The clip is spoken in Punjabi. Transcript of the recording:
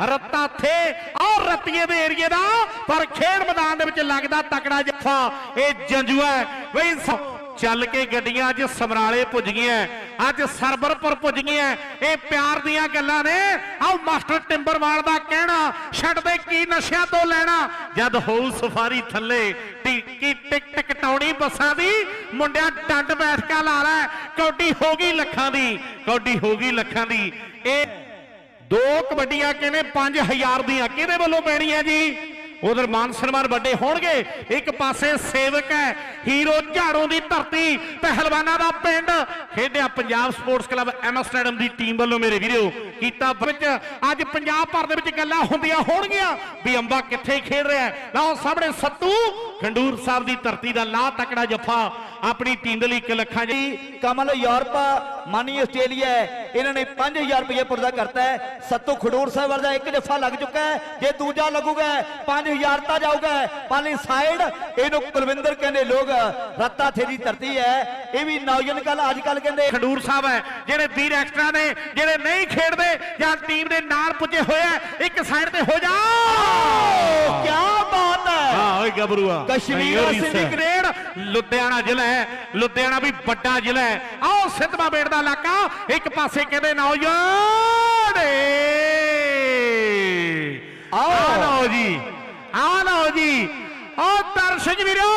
ਮਾਲਵੇ ਦੇ ਏਰੀਏ ਦਾ, ਪਰ ਖੇਡ ਮੈਦਾਨ ਦੇ ਵਿੱਚ ਲੱਗਦਾ ਤਕੜਾ ਜੱਫਾ। ਇਹ ਜੰਜੂਆ ਬਈ ਚੱਲ ਕੇ ਗੱਡੀਆਂ ਅੱਜ ਸਮਰਾਲੇ ਪੁੱਜ ਗਈਆਂ। ਅੱਜ ਸਰਬਰਪੁਰ ਪੁੱਜ ਗਈਆਂ। ਇਹ ਪਿਆਰ ਦੀਆਂ ਗੱਲਾਂ ਨੇ। ਆਹ ਮਾਸਟਰ ਟਿੰਬਰਵਾਲ ਦਾ ਕਹਿਣਾ ਛੱਡਦੇ ਕੀ ਨਸ਼ਿਆਂ ਤੋਂ ਲੈਣਾ। ਜਦ ਹੋਊ ਸਫਾਰੀ ਥੱਲੇ ਟਿੱਕੀ ਟਿਕ ਟਿਕ ਟਾਉਣੀ ਬੱਸਾਂ ਦੀ? ਮੁੰਡਿਆਂ ਡੰਡ ਬੈਠਕਾਂ ਲਾ ਲੈ। ਕੌਡੀ ਹੋ ਗਈ ਲੱਖਾਂ ਦੀ। ਕੌਡੀ ਹੋ ਗਈ ਲੱਖਾਂ ਦੀ। ਇਹ ਦੋ ਕਬੱਡੀਆਂ ਕਹਿੰਦੇ 5000 ਦੀਆਂ। ਕਿਹਦੇ ਵੱਲੋਂ ਪੈਣੀਆਂ ਜੀ? ਉਧਰ ਮਾਨ ਸਨਮਾਨ ਵੱਡੇ ਹੋਣਗੇ। ਇੱਕ ਪਾਸੇ ਸੇਵਕ ਹੈ, ਹੀਰੋ ਝਾੜੋਂ ਦੀ ਧਰਤੀ, ਪਹਿਲਵਾਨਾਂ ਦਾ ਪਿੰਡ। ਖੇਡਿਆ Punjab sports club M stadium ਦੀ ਟੀਮ ਵੱਲੋਂ ਮੇਰੇ ਵੀਰੋ, ਕੀਤਾ ਵਿੱਚ। ਅੱਜ ਪੰਜਾਬ ਭਰ ਦੇ ਵਿੱਚ ਗੱਲਾਂ ਹੁੰਦੀਆਂ ਹੋਣਗੀਆਂ ਵੀ ਅੰਬਾ ਕਿੱਥੇ ਖੇਡ ਰਿਹਾ ਹੈ। ਲਓ ਸਾਹਮਣੇ ਸੱਤੂ ਖੰਡੂਰ ਸਾਹਿਬ ਦੀ ਧਰਤੀ ਦਾ ਲਾ ਤਕੜਾ ਜੱਫਾ ਆਪਣੀ ਟੀਮ ਦੇ ਲਈ ਇੱਕ ਲੱਖਾਂ ਜੀ ਕਮਲ ਯੂਰਪ ਮਾਨੀ ਆਸਟ੍ਰੇਲੀਆ। ਇਹਨਾਂ ਨੇ 5000 ਰੁਪਏ ਪੁਰਦਾ ਕਰਤਾ ਹੈ। ਸੱਤੂ ਖਡੂਰ ਸਾਹਿਬ ਵਾਲਾ ਦਾ ਇੱਕ ਜੱਫਾ ਲੱਗ ਚੁੱਕਾ ਹੈ। ਜੇ ਦੂਜਾ ਲੱਗੂਗਾ 5000 ਤਾਂ ਜਾਊਗਾ। ਪਾਲੀ ਸਾਈਡ ਇਹਨੂੰ ਕੁਲਵਿੰਦਰ ਕਹਿੰਦੇ ਲੋਕ ਰੱਤਾ ਥੇਰੀ ਧਰਤੀ ਹੈ। ਇਹ ਵੀ ਨੌਜਵਾਨ ਕੱਲ ਅੱਜ ਕੱਲ ਕਹਿੰਦੇ ਖਡੂਰ ਸਾਹਿਬ ਹੈ ਜਿਹੜੇ ਵੀਰ ਐਕਸਟਰਾ ਨੇ ਜਿਹੜੇ ਨਹੀਂ ਖੇਡਦੇ ਜਾਂ ਟੀਮ ਦੇ ਨਾਲ ਪੁੱਜੇ ਹੋਏ ਆ ਇੱਕ ਸਾਈਡ ਤੇ ਹੋ ਜਾ! ਗੱਭਰੂਆ। ਕਸ਼ਮੀਰ ਗ੍ਰੇਡ ਲੁਧਿਆਣਾ ਜ਼ਿਲ੍ਹਾ ਹੈ ਲੁਧਿਆਣਾ ਵੀ ਵੱਡਾ ਜ਼ਿਲ੍ਹਾ ਹੈ। ਆਓ ਸਿੱਧਵਾ ਬੇੜ ਦਾ ਇਲਾਕਾ ਇੱਕ ਪਾਸੇ ਕਹਿੰਦੇ ਨੌਜਵਾਨ ਆਓ। ਲਓ ਜੀ ਆ ਲਓ ਜੀ। ਉਹ ਦਰਸ਼ਕ ਵੀਰੋ